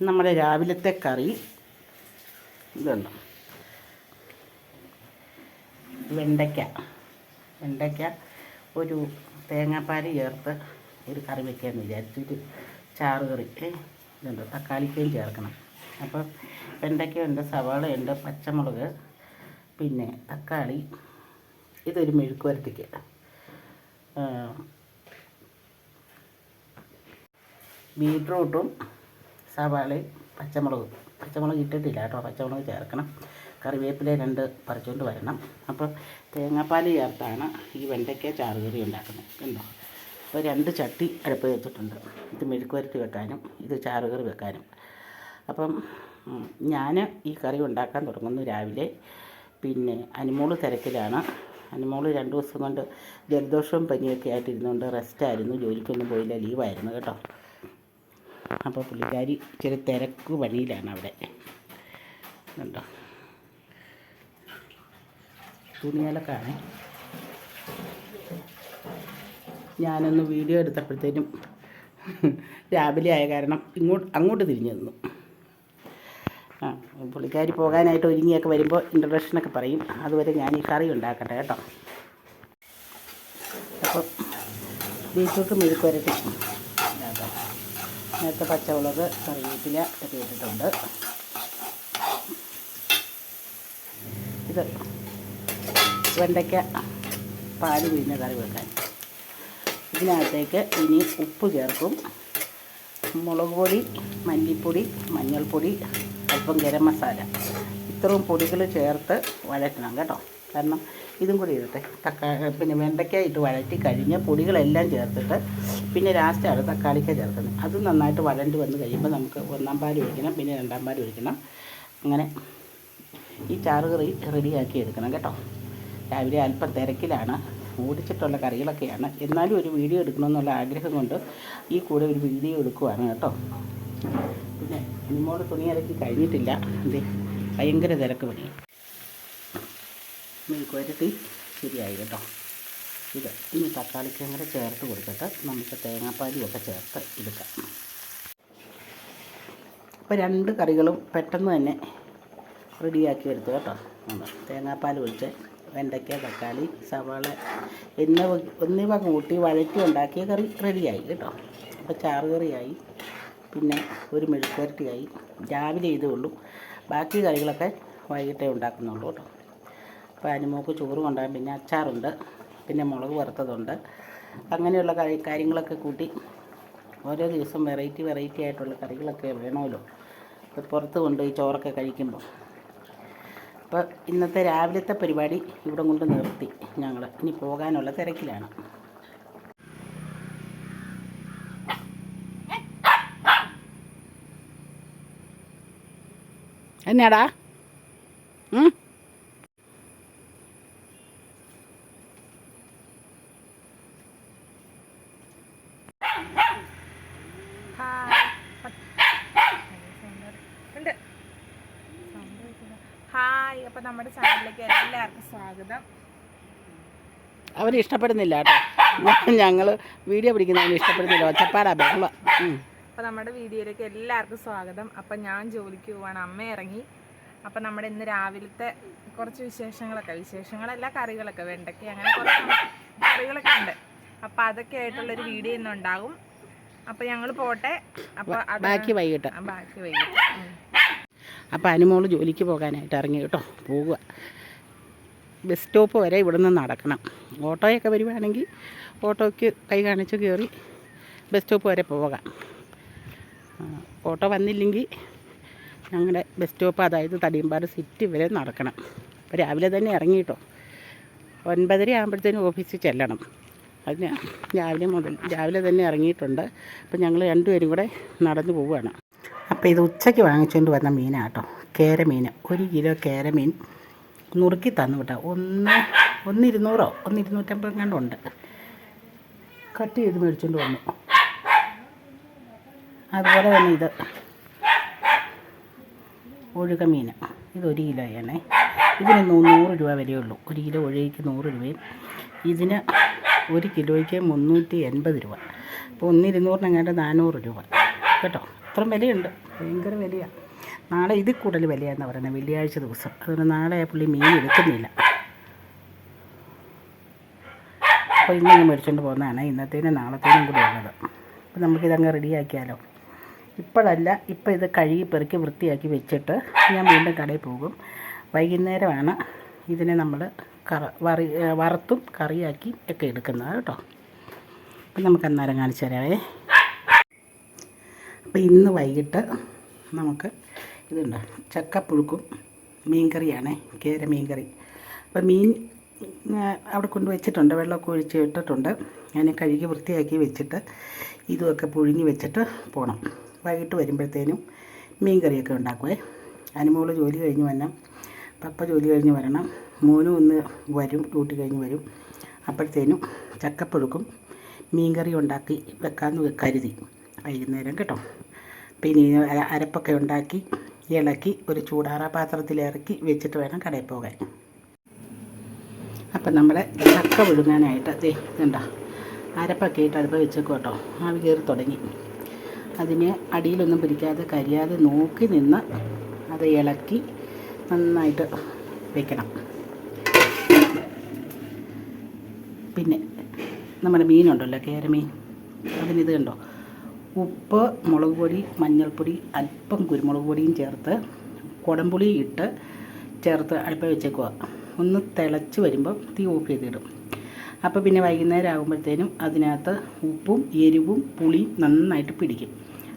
നമ്മുടെ രാവിലത്തെ കറി. ഇതുണ്ട്? വെണ്ടയ്ക്ക. വെണ്ടയ്ക്ക ഒരു തേങ്ങാപ്പാൽ ചേർത്ത് ഒരു കറി വെക്കാമെന്ന് വിചാരിച്ചൊരു ചാറ് കറി. ഇതുണ്ട്? തക്കാളിക്കയും ചേർക്കണം. അപ്പോൾ വെണ്ടയ്ക്കയുണ്ട് സവാളയുണ്ട് പച്ചമുളക് പിന്നെ തക്കാളി. ഇതൊരു മെഴുക്ക് വരട്ടിക്ക് ബീട്രൂട്ടും സവാളയും പച്ചമുളകും. പച്ചമുളക് ഇട്ടിട്ടില്ല കേട്ടോ. പച്ചമുളക് ചേർക്കണം. കറിവേപ്പില രണ്ട് പറിച്ചുകൊണ്ട് വരണം. അപ്പോൾ തേങ്ങാപ്പാൽ ചേർത്താണ് ഈ വെണ്ടയ്ക്ക ചാറുകറി ഉണ്ടാക്കുന്നത്. കണ്ടോ? അപ്പോൾ രണ്ട് ചട്ടി അടുപ്പ് വെച്ചിട്ടുണ്ട്. ഇത് മെഴുക്ക് വരട്ടി വെക്കാനും ഇത് ചാറുകറി വെക്കാനും. അപ്പം ഞാൻ ഈ കറി ഉണ്ടാക്കാൻ തുടങ്ങുന്നു രാവിലെ. പിന്നെ അനുമോൾ തിരക്കിലാണ്. അനുമോൾ രണ്ട് ദിവസം കൊണ്ട് ജലദോഷവും പനിയൊക്കെ ആയിട്ടിരുന്നുകൊണ്ട് റെസ്റ്റായിരുന്നു ജോലിക്കൊന്നും പോയില്ല. ലീവായിരുന്നു കേട്ടോ. അപ്പോൾ പുള്ളിക്കാരി ഇച്ചിരി തിരക്ക് പണിയിലാണ് അവിടെ. കണ്ടോ? തുണിയലക്കാണ് ഞാനൊന്ന് വീഡിയോ എടുത്തപ്പോഴത്തേനും രാവിലെ ആയ കാരണം ഇങ്ങോട്ട് അങ്ങോട്ട് തിരിഞ്ഞു നിന്നു. ആ പുള്ളിക്കാരി പോകാനായിട്ട് ഒരുങ്ങിയൊക്കെ വരുമ്പോൾ ഇൻട്രഡക്ഷനൊക്കെ പറയും. അതുവരെ ഞാൻ ഈ കറി ഉണ്ടാക്കട്ടെ കേട്ടോ. അപ്പോൾ ബീറ്റ്റൂട്ട് മെഴുക്ക് വരട്ടി ഉണ്ടാക്കാം നേരത്തെ പച്ചമുളക് കറിവേപ്പില ഒക്കെ ഇട്ടിട്ടുണ്ട്. ഇത് വെണ്ടയ്ക്ക പാൽ പിഴിഞ്ഞ കറി വെക്കാൻ. ഇതിനകത്തേക്ക് ഇനി ഉപ്പ് ചേർക്കും. മുളക് പൊടി മല്ലിപ്പൊടി മഞ്ഞൾപ്പൊടി അല്പം ഗരം മസാല. ഇത്രയും പൊടികൾ ചേർത്ത് വഴറ്റണം കേട്ടോ. കാരണം ഇതും കൂടി ഇടട്ടെ. തക്കാ പിന്നെ വെണ്ടയ്ക്ക ഇട്ട് വഴറ്റി കഴിഞ്ഞ് പൊടികളെല്ലാം ചേർത്തിട്ട് പിന്നെ ലാസ്റ്റാണ് തക്കാളിക്ക ചേർക്കുന്നത്. അത് നന്നായിട്ട് വരണ്ട് വന്ന് കഴിയുമ്പോൾ നമുക്ക് ഒന്നാം പാൽ ഒഴിക്കണം പിന്നെ രണ്ടാം പാൽ ഒഴിക്കണം. അങ്ങനെ ഈ ചാറ് കറി റെഡിയാക്കി എടുക്കണം കേട്ടോ. രാവിലെ അല്പം തിരക്കിലാണ് ഓടിച്ചിട്ടുള്ള കറികളൊക്കെയാണ്. എന്നാലും ഒരു വീഡിയോ എടുക്കണമെന്നുള്ള ആഗ്രഹം കൊണ്ട് ഈ കൂടെ ഒരു വീഡിയോ എടുക്കുവാണ് കേട്ടോ. പിന്നെ ഇനിമോട് തുണി ഇറക്കി കഴിഞ്ഞിട്ടില്ല. അതെ ഭയങ്കര തിരക്ക് പണി. മെഴുക്കുവരട്ടി ശരിയായി കേട്ടോ. ഇത്. ഇനി തക്കാളിക്കും കൂടെ ചേർത്ത് കൊടുത്തിട്ട് നമുക്ക് തേങ്ങാപ്പാലിയൊക്കെ ചേർത്ത് എടുക്കാം. അപ്പോൾ രണ്ട് കറികളും പെട്ടെന്ന് തന്നെ റെഡിയാക്കി എടുത്തു കേട്ടോ. നമ്മൾ തേങ്ങാപ്പാൽ ഒഴിച്ച് വെണ്ടയ്ക്ക തക്കാളി സവാള എന്നിവ എന്നിവ കൂട്ടി വഴറ്റി ഉണ്ടാക്കിയ കറി റെഡിയായി കേട്ടോ. അപ്പോൾ ചാറുകറിയായി പിന്നെ ഒരു മെഴുക്കുരട്ടിയായി രാവിലെ ഇതേ ഉള്ളൂ. ബാക്കി കറികളൊക്കെ വൈകിട്ടേ ഉണ്ടാക്കുന്നുള്ളൂ കേട്ടോ. അപ്പോൾ അനുമോക്ക് ചോറ് കൊണ്ടുപോകാൻ പിന്നെ അച്ചാറുണ്ട്. പിന്നെ മുളക് വറുത്തതുണ്ട്. അങ്ങനെയുള്ള കാര്യങ്ങളൊക്കെ കൂട്ടി ഓരോ ദിവസം വെറൈറ്റി വെറൈറ്റി ആയിട്ടുള്ള കറികളൊക്കെ വേണമല്ലോ. പുറത്ത് കൊണ്ടുപോയി ചോറൊക്കെ കഴിക്കുമ്പോൾ. അപ്പോൾ ഇന്നത്തെ രാവിലത്തെ പരിപാടി ഇവിടെ കൊണ്ട് നിർത്തി ഞങ്ങൾ ഇനി പോകാനുള്ള തിരക്കിലാണ്. എന്നാടാ ഉം? ഉണ്ട് ഹായ് അപ്പൊ നമ്മുടെ ചാനലിലേക്ക് എല്ലാവർക്കും സ്വാഗതം അവന് ഇഷ്ടപ്പെടുന്നില്ല കേട്ടോ. ഞങ്ങൾ വീഡിയോ പിടിക്കുന്നതിന് ഇഷ്ടപ്പെടുന്നില്ല. ഒച്ചപ്പാടാ ബഹളം. ഉം. അപ്പൊ നമ്മുടെ വീഡിയോയിലേക്ക് എല്ലാവർക്കും സ്വാഗതം. അപ്പൊ ഞാൻ ജോലിക്ക് പോവാണ്. അമ്മ ഇറങ്ങി. അപ്പൊ നമ്മുടെ ഇന്ന് രാവിലത്തെ കുറച്ച് വിശേഷങ്ങളൊക്കെ വിശേഷങ്ങളല്ല കറികളൊക്കെ വെണ്ടയ്ക്ക അങ്ങനെ കുറച്ച് കറികളൊക്കെ ഉണ്ട്. അപ്പൊ അതൊക്കെ ആയിട്ടുള്ളൊരു വീഡിയോ ഇന്ന് ഉണ്ടാകും. അപ്പൊ ഞങ്ങൾ പോട്ടെ. അപ്പൊ ബാക്കി വൈകിട്ട്. ബാക്കി വൈകിട്ട്. അപ്പോൾ അനുമോൾ ജോലിക്ക് പോകാനായിട്ട് ഇറങ്ങി കേട്ടോ. പോവുക. ബസ് സ്റ്റോപ്പ് വരെ ഇവിടെ നിന്ന് നടക്കണം. ഓട്ടോയൊക്കെ വരുവാണെങ്കിൽ ഓട്ടോയ്ക്ക് കൈ കാണിച്ച് കയറി ബസ് സ്റ്റോപ്പ് വരെ പോകാം. ഓട്ടോ വന്നില്ലെങ്കിൽ ഞങ്ങളുടെ ബസ് സ്റ്റോപ്പ് അതായത് തടിയമ്പാറ് സിറ്റി വരെ നടക്കണം. അപ്പോൾ രാവിലെ തന്നെ ഇറങ്ങിയിട്ടോ? ഒൻപതര ആകുമ്പോഴത്തേനും ഓഫീസിൽ ചെല്ലണം. അതിന് രാവിലെ മുതൽ രാവിലെ തന്നെ ഇറങ്ങിയിട്ടുണ്ട്. അപ്പോൾ ഞങ്ങൾ രണ്ടുപേരും കൂടെ നടന്നു പോവുകയാണ്. അപ്പോൾ ഇത് ഉച്ചയ്ക്ക് വാങ്ങിച്ചുകൊണ്ട് വന്ന മീനാണ് കേട്ടോ കേരമീൻ. ഒരു കിലോ കേരമീൻ നുറുക്കി തന്നു കേട്ടോ. ഒന്ന് ഒന്ന് ഇരുന്നൂറോ ഒന്ന് ഇരുന്നൂറ്റമ്പത് കണ്ടുണ്ട് കട്ട് ചെയ്ത് മേടിച്ചുകൊണ്ട് വന്നു. അതുപോലെ തന്നെ ഇത്. ഒഴുക മീൻ. ഇത് ഒരു കിലോയാണേ. ഇതിന് നൂ- നൂറ് രൂപ വരെയുള്ളൂ ഒരു കിലോ ഒഴുകിക്ക് നൂറ് രൂപയും. ഇതിന് ഒരു കിലോയ്ക്ക് മുന്നൂറ്റി എൺപത് രൂപ. അപ്പോൾ ഒന്നിരുന്നൂറിനെങ്ങാണ്ട് നാനൂറ് രൂപ. കേട്ടോ? അത്രയും വിലയുണ്ട്. ഭയങ്കര വിലയാണ് നാളെ ഇതിൽ കൂടുതൽ വിലയാണെന്ന് പറയുന്നത് വെള്ളിയാഴ്ച ദിവസം. അതുകൊണ്ട് നാളെ പുള്ളി മീൻ എടുക്കുന്നില്ല. അപ്പോൾ ഇന്ന് ഞാൻ മേടിച്ചുകൊണ്ട് പോകുന്നതാണ്. ഇന്നത്തേനും നാളത്തേനും കൂടി ഉള്ളത്. അപ്പോൾ നമുക്കിതങ്ങ് റെഡിയാക്കിയാലോ ഇപ്പോഴല്ല ഇപ്പോൾ ഇത് കഴുകി പെറുക്കി വൃത്തിയാക്കി വെച്ചിട്ട് ഞാൻ വീണ്ടും കടയിൽ പോകും. വൈകുന്നേരമാണ് ഇതിനെ നമ്മൾ കറ വറി വറുത്തും കറിയാക്കി ഒക്കെ എടുക്കുന്നത് കേട്ടോ. അപ്പം നമുക്ക് അന്നേരം കാണിച്ചു തരാവേ. അപ്പോൾ ഇന്ന് വൈകിട്ട് നമുക്ക് ഇതുണ്ട്. ചക്കപ്പുഴുക്കും മീൻകറിയാണേ കേര മീൻകറി. അപ്പോൾ മീൻ അവിടെ കൊണ്ട് വെച്ചിട്ടുണ്ട്. വെള്ളമൊക്കെ ഒഴിച്ച് ഇട്ടിട്ടുണ്ട്. ഞാൻ കഴുകി വൃത്തിയാക്കി വെച്ചിട്ട് ഇതുമൊക്കെ പുഴുങ്ങി വെച്ചിട്ട് പോകണം വൈകിട്ട് വരുമ്പോഴത്തേനും മീൻ കറിയൊക്കെ ഉണ്ടാക്കുവേ അനുമോൾ ജോലി കഴിഞ്ഞ് വരണം. പപ്പ ജോലി കഴിഞ്ഞ് വരണം. മോനും ഒന്ന് വരും ഡ്യൂട്ടി കഴിഞ്ഞ് വരും. അപ്പോഴത്തേനും ചക്കപ്പുഴുക്കും മീൻ കറി ഉണ്ടാക്കി വെക്കാമെന്ന് കരുതി. വൈകുന്നേരം കേട്ടോ. പിന്നെ അരപ്പൊക്കെ ഉണ്ടാക്കി ഇളക്കി ഒരു ചൂടാറ പാത്രത്തിൽ ഇറക്കി വെച്ചിട്ട് വേണം കടയിൽ പോകാൻ. അപ്പം നമ്മൾ ചക്ക വിഴുങ്ങാനായിട്ട് ദേ ഇതുണ്ടോ? അരപ്പൊക്കെ ഇട്ട് അടുപ്പ് വെച്ചേക്കും കേട്ടോ. ആവി കയറി തുടങ്ങി. അതിനെ അടിയിലൊന്നും പിടിക്കാതെ കരിയാതെ നോക്കി നിന്ന് അത് ഇളക്കി നന്നായിട്ട് വെക്കണം. പിന്നെ നമ്മുടെ മീനുണ്ടല്ലോ കേരമീൻ. അതിനിത് കണ്ടോ? ഉപ്പ് മുളക് പൊടി മഞ്ഞൾപ്പൊടി അല്പം കുരുമുളക് പൊടിയും ചേർത്ത് കുടംപുളി ഇട്ട് ചേർത്ത് അടുപ്പ് വെച്ചേക്കുക. ഒന്ന് തിളച്ച് വരുമ്പോൾ തീ ഓഫ് ചെയ്തിടും. അപ്പോൾ പിന്നെ വൈകുന്നേരം ആകുമ്പോഴത്തേനും അതിനകത്ത് ഉപ്പും എരിവും പുളിയും നന്നായിട്ട് പിടിക്കും.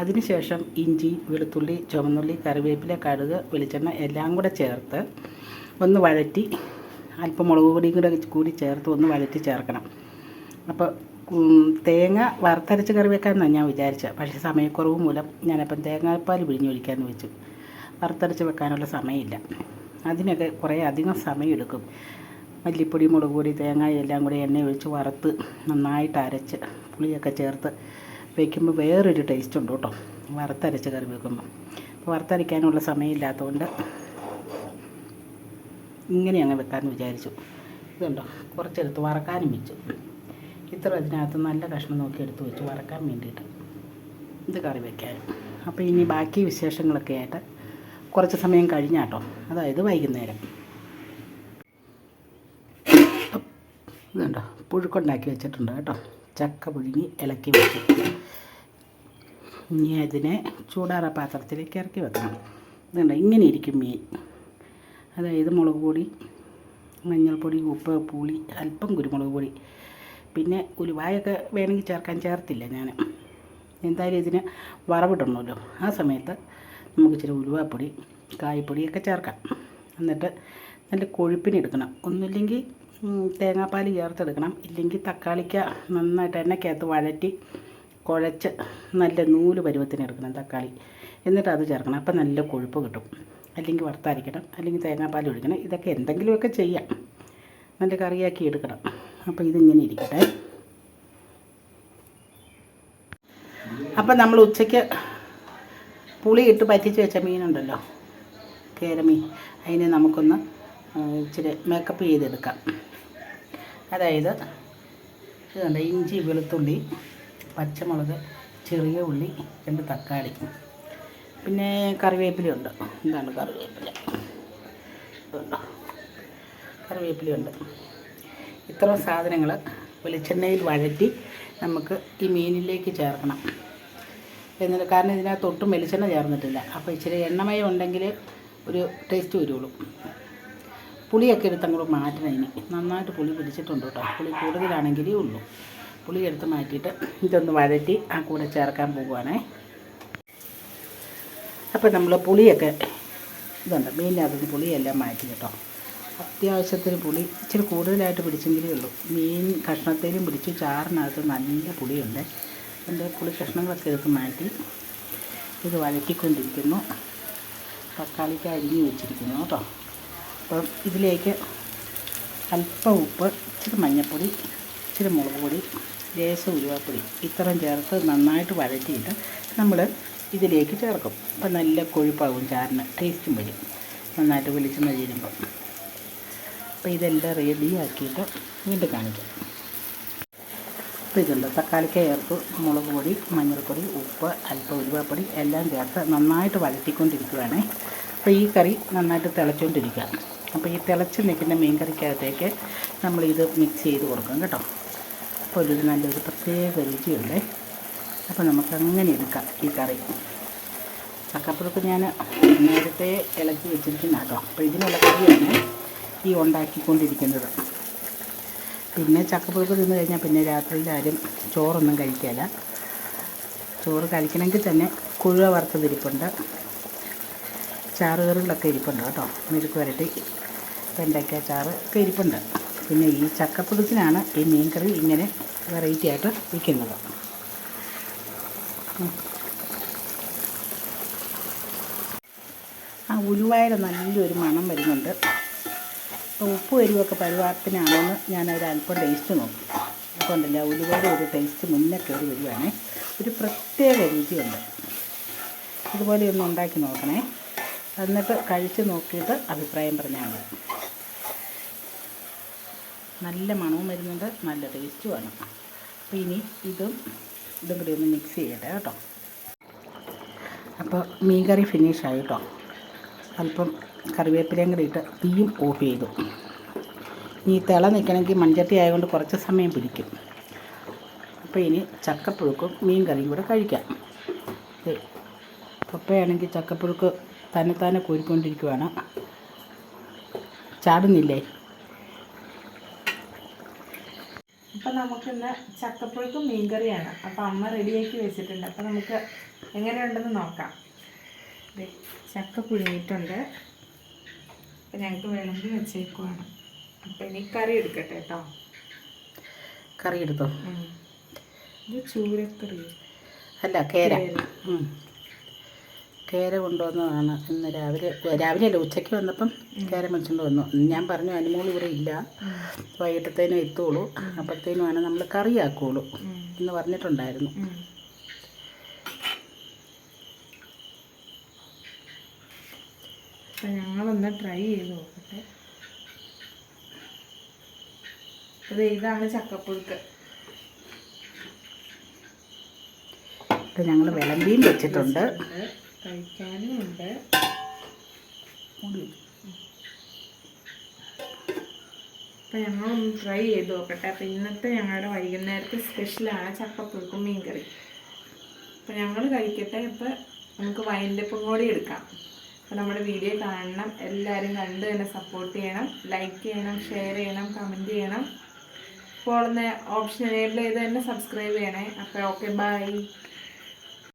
അതിനുശേഷം ഇഞ്ചി വെളുത്തുള്ളി ചുവന്നുള്ളി കറിവേപ്പില കടുക് വെളിച്ചെണ്ണ എല്ലാം കൂടെ ചേർത്ത് ഒന്ന് വഴറ്റി അല്പം മുളക് പൊടിയും കൂടെ കൂടി ചേർത്ത് ഒന്ന് വഴറ്റി ചേർക്കണം. അപ്പോൾ തേങ്ങ വറുത്തരച്ച് കറി വെക്കാമെന്നാണ് ഞാൻ വിചാരിച്ചത് പക്ഷേ സമയക്കുറവ് മൂലം ഞാനപ്പം തേങ്ങാപ്പാൽ പിഴിഞ്ഞൊഴിക്കാമെന്ന് വെച്ചു. വറുത്തരച്ച് വെക്കാനുള്ള സമയമില്ല. അതിനൊക്കെ കുറേ അധികം സമയമെടുക്കും. മല്ലിപ്പൊടി മുളക് പൊടി തേങ്ങ എല്ലാം കൂടി എണ്ണ ഒഴിച്ച് വറുത്ത് നന്നായിട്ട് അരച്ച് പുളിയൊക്കെ ചേർത്ത് വെക്കുമ്പോൾ വേറൊരു ടേസ്റ്റ് ഉണ്ട് കേട്ടോ. വറുത്തരച്ച് കറി വെക്കുമ്പോൾ അപ്പോൾ വറുത്തരയ്ക്കാനുള്ള സമയമില്ലാത്തതുകൊണ്ട് ഇങ്ങനെ അങ്ങ് വെക്കാമെന്ന് വിചാരിച്ചു. ഇതുണ്ടോ? കുറച്ചെടുത്ത് വറക്കാനും വെച്ചു. ഇത്ര അതിനകത്ത് നല്ല കഷ്ണം നോക്കി എടുത്ത് വെച്ച് വറക്കാൻ വേണ്ടിയിട്ട് ഇത് കറി വെക്കാൻ. അപ്പോൾ ഇനി ബാക്കി വിശേഷങ്ങളൊക്കെ ആയിട്ട് കുറച്ച് സമയം കഴിഞ്ഞാട്ടോ അതായത് വൈകുന്നേരം. ഇതുണ്ടോ? പുഴുക്കുണ്ടാക്കി വെച്ചിട്ടുണ്ട് കേട്ടോ. ചക്ക പുഴുങ്ങി ഇളക്കി വെച്ചു. ഇനി അതിനെ ചൂടാറ പാത്രത്തിലേക്ക് ഇറക്കി വെക്കണം. ഇതുണ്ട? ഇങ്ങനെ ഇരിക്കും മീൻ. അതായത് മുളക് പൊടി മഞ്ഞൾപ്പൊടി ഉപ്പ് പുളി അല്പം കുരുമുളക് പൊടി പിന്നെ ഉലുവായൊക്കെ വേണമെങ്കിൽ ചേർക്കാൻ ചേർത്തില്ല ഞാൻ. എന്തായാലും ഇതിന് വറവിടണമല്ലോ. ആ സമയത്ത് നമുക്ക് ഇച്ചിരി ഉലുവാപ്പൊടി കായ്പൊടിയൊക്കെ ചേർക്കാം. എന്നിട്ട് നല്ല കൊഴുപ്പിന് എടുക്കണം. ഒന്നുമില്ലെങ്കിൽ തേങ്ങാപ്പാൽ ചേർത്തെടുക്കണം. ഇല്ലെങ്കിൽ തക്കാളിക്ക നന്നായിട്ട് എണ്ണയ്ക്കകത്ത് വഴറ്റി കുഴച്ച് നല്ല നൂൽ പരുവത്തിന് എടുക്കണം തക്കാളി. എന്നിട്ട് അത് ചേർക്കണം. അപ്പം നല്ല കൊഴുപ്പ് കിട്ടും. അല്ലെങ്കിൽ വറുത്തരയ്ക്കണം. അല്ലെങ്കിൽ തേങ്ങാപ്പാൽ ഒഴിക്കണം. ഇതൊക്കെ എന്തെങ്കിലുമൊക്കെ ചെയ്യാം. നല്ല കറിയാക്കി എടുക്കണം. അപ്പോൾ ഇതിങ്ങനെ ഇരിക്കട്ടെ. അപ്പം നമ്മൾ ഉച്ചയ്ക്ക് പുളി ഇട്ട് പറ്റിച്ച് വെച്ച മീനുണ്ടല്ലോ കേരമീൻ. അതിനെ നമുക്കൊന്ന് ഇച്ചിരി മേക്കപ്പ് ചെയ്തെടുക്കാം. അതായത് ഇതുണ്ട് ഇഞ്ചി വെളുത്തുള്ളി പച്ചമുളക് ചെറിയ ഉള്ളി രണ്ട് തക്കാളി. പിന്നെ കറിവേപ്പിലയുണ്ട്. എന്താണ് കറിവേപ്പില. ഇതുണ്ടോ? കറിവേപ്പിലയുണ്ട്. ഇത്ര സാധനങ്ങൾ വെളിച്ചെണ്ണയിൽ വഴറ്റി നമുക്ക് ഈ മീനിലേക്ക് ചേർക്കണം. എന്നിട്ട് കാരണം ഇതിനകത്ത് ഒട്ടും വെളിച്ചെണ്ണ ചേർന്നിട്ടില്ല. അപ്പോൾ ഇച്ചിരി എണ്ണമയം ഉണ്ടെങ്കിൽ ഒരു ടേസ്റ്റ് വരുള്ളൂ. പുളിയൊക്കെ എടുത്ത് അങ്ങോട്ട് മാറ്റണം ഇനി. നന്നായിട്ട് പുളി പിടിച്ചിട്ടുണ്ട് കേട്ടോ. പുളി കൂടുതലാണെങ്കിലേ ഉള്ളൂ. പുളി എടുത്ത് മാറ്റിയിട്ട് ഇതൊന്ന് വഴറ്റി ആ കൂടെ ചേർക്കാൻ പോകുവാണേ അപ്പോൾ നമ്മൾ പുളിയൊക്കെ ഇതുണ്ട്. മീനിനകത്തുനിന്ന് പുളിയെല്ലാം മാറ്റി കേട്ടോ. അത്യാവശ്യത്തിന് പുളി ഇച്ചിരി കൂടുതലായിട്ട് പിടിച്ചെങ്കിലേ ഉള്ളൂ. മീൻ കഷ്ണത്തേലും പിടിച്ച് ചാറിനകത്ത് നല്ല പുളിയുണ്ട്. എന്റെ പുളി കഷ്ണങ്ങളൊക്കെ എടുത്ത് മാറ്റി ഇത് വഴറ്റിക്കൊണ്ടിരിക്കുന്നു. തക്കാളിക്ക് അരിഞ്ഞ് വെച്ചിരിക്കുന്നു കേട്ടോ. അപ്പം ഇതിലേക്ക് അല്പം ഉപ്പ് ഇച്ചിരി മഞ്ഞൾപ്പൊടി ഇച്ചിരി മുളക് പൊടി ലേശം ഉരുവാപ്പൊടി ഇത്രയും ചേർത്ത് നന്നായിട്ട് വഴറ്റിയിട്ട് നമ്മൾ ഇതിലേക്ക് ചേർക്കും. അപ്പം നല്ല കൊഴുപ്പാകും ചാറിന്. ടേസ്റ്റും വരും. നന്നായിട്ട് വെളിച്ചെണ്ണ ചേരുമ്പോൾ അപ്പോൾ ഇതെല്ലാം റെഡിയാക്കിയിട്ട് വീണ്ടും കാണിക്കാം. അപ്പോൾ ഇതുണ്ട്. തക്കാളിക്ക ചേർത്ത് മുളക് പൊടി മഞ്ഞൾപ്പൊടി ഉപ്പ് അല്പം ഉരുവാപ്പൊടി എല്ലാം ചേർത്ത് നന്നായിട്ട് വഴറ്റിക്കൊണ്ടിരിക്കുകയാണേ അപ്പോൾ ഈ കറി നന്നായിട്ട് തിളച്ചുകൊണ്ടിരിക്കുക അപ്പോൾ ഈ തിളച്ച് നിൽക്കുന്ന മീൻ കറിക്കകത്തേക്ക് നമ്മളിത് മിക്സ് ചെയ്ത് കൊടുക്കും കേട്ടോ. അപ്പോൾ ഒരു നല്ലൊരു പ്രത്യേക രുചിയുണ്ട്. അപ്പോൾ നമുക്ക് അങ്ങനെ എടുക്കാം ഈ കറി. ചക്കപ്പുഴുക്ക് ഞാൻ നേരത്തെ ഇളക്കി വെച്ചിരിക്കുന്ന കേട്ടോ അപ്പോൾ ഇതിനുള്ള കറിയാണ് ഈ ഉണ്ടാക്കിക്കൊണ്ടിരിക്കുന്നത്. പിന്നെ ചക്കപ്പുഴുക്ക് തിന്നു കഴിഞ്ഞാൽ പിന്നെ രാത്രിയിൽ ആരും ചോറൊന്നും കഴിക്കില്ല ചോറ് കഴിക്കണമെങ്കിൽ തന്നെ കുഴ വറുത്തതിരിപ്പുണ്ട് ചാറുകറികളൊക്കെ ഇരിപ്പുണ്ട് കേട്ടോ. മെഴുക്ക് വരട്ടി വെണ്ടയ്ക്ക ചാറ് ഒക്കെ ഇരിപ്പുണ്ട്. പിന്നെ ഈ ചക്കപ്പുഴുക്കിനാണ് ഈ മീൻകറി ഇങ്ങനെ വെറൈറ്റി ആയിട്ട് വിൽക്കുന്നത് ആ ഉലുവായുടെ നല്ലൊരു മണം വരുന്നുണ്ട്. ഉപ്പ് എരിവൊക്കെ ഞാൻ ഞാനൊരു അല്പം ടേസ്റ്റ് നോക്കി. അതുകൊണ്ടല്ല ഉലുവയുടെ ഒരു ടേസ്റ്റ് മുന്നേ കയറി വരുവാണേ. ഒരു പ്രത്യേക രുചിയുണ്ട്. ഇതുപോലെ ഒന്ന് ഉണ്ടാക്കി നോക്കണേ. എന്നിട്ട് കഴിച്ച് നോക്കിയിട്ട് അഭിപ്രായം പറഞ്ഞാൽ മതി. നല്ല മണവും വരുന്നുണ്ട് നല്ല ടേസ്റ്റുമാണ് അപ്പോൾ ഇനി ഇതും ഇതും കൂടി ഒന്ന് മിക്സ് ചെയ്യട്ടെ കേട്ടോ. അപ്പോൾ മീൻ കറി ഫിനിഷായി കേട്ടോ. അല്പം കറിവേപ്പിലയും കൂടി ഇട്ട് തീയും ഓഫ് ചെയ്തു. ഈ തിള നിൽക്കണമെങ്കിൽ മൺചട്ടി ആയതുകൊണ്ട് കുറച്ച് സമയം പിടിക്കും. അപ്പോൾ ഇനി ചക്കപ്പുഴുക്കും മീൻ കറിയും കൂടെ കഴിക്കാം. പപ്പയാണെങ്കിൽ ചക്കപ്പുഴുക്ക് തന്നെ തന്നെ കോരിക്കൊണ്ടിരിക്കുവാണ്. ചാടുന്നില്ലേ? അപ്പം നമുക്കിന്ന് ചക്കപ്പുഴുക്കും മീൻ കറിയാണ് അപ്പം അമ്മ റെഡിയാക്കി വെച്ചിട്ടുണ്ട്. അപ്പം നമുക്ക് എങ്ങനെയുണ്ടെന്ന് നോക്കാം. ചക്ക പുഴുങ്ങിയിട്ടുണ്ട്. അപ്പം ഞങ്ങൾക്ക് വിളമ്പി വെച്ചേക്കുവാണ്. അപ്പം ഇനി കറി എടുക്കട്ടെ കേട്ടോ കറി എടുത്തോ. ഇത് ചൂരക്കറി. അല്ല കേര. കേര. കൊണ്ടുവന്നതാണ് ഇന്ന് രാവിലെ രാവിലെ അല്ല ഉച്ചയ്ക്ക് വന്നപ്പം കേര മേടിച്ചുകൊണ്ട് വന്നു. ഞാൻ പറഞ്ഞു അനുമോൾ ഇവിടെ ഇല്ല. വൈകിട്ടത്തേനും എത്തുള്ളൂ. അപ്പോഴത്തേനുമാണ് നമ്മൾ കറിയാക്കുള്ളൂ. എന്ന് പറഞ്ഞിട്ടുണ്ടായിരുന്നു. അപ്പം ഞങ്ങളൊന്ന് ട്രൈ ചെയ്ത് നോക്കട്ടെ. അത് ഇതാണ് ചക്കപ്പുഴുക്ക്. ഇത് ഞങ്ങൾ വിളമ്പിയും വെച്ചിട്ടുണ്ട്. കഴിക്കാനും ഉണ്ട്. അപ്പം ഞങ്ങളൊന്ന് ട്രൈ ചെയ്ത് നോക്കട്ടെ. അപ്പം ഇന്നത്തെ ഞങ്ങളുടെ വൈകുന്നേരത്തെ സ്പെഷ്യലാണ് ചക്കപ്പുഴുക്കും മീൻകറി. അപ്പം ഞങ്ങൾ കഴിക്കട്ടെ. ഇപ്പം നമുക്ക് വൈൻഡപ്പും കൂടി എടുക്കാം. അപ്പം നമ്മുടെ വീഡിയോ കാണണം. എല്ലാവരും കണ്ട് തന്നെ സപ്പോർട്ട് ചെയ്യണം. ലൈക്ക് ചെയ്യണം ഷെയർ ചെയ്യണം കമന്റ് ചെയ്യണം. ഇപ്പോൾ ഓപ്ഷൻ എനേബിൾ ചെയ്ത് തന്നെ സബ്സ്ക്രൈബ് ചെയ്യണേ. അപ്പോൾ ഓക്കെ ബൈ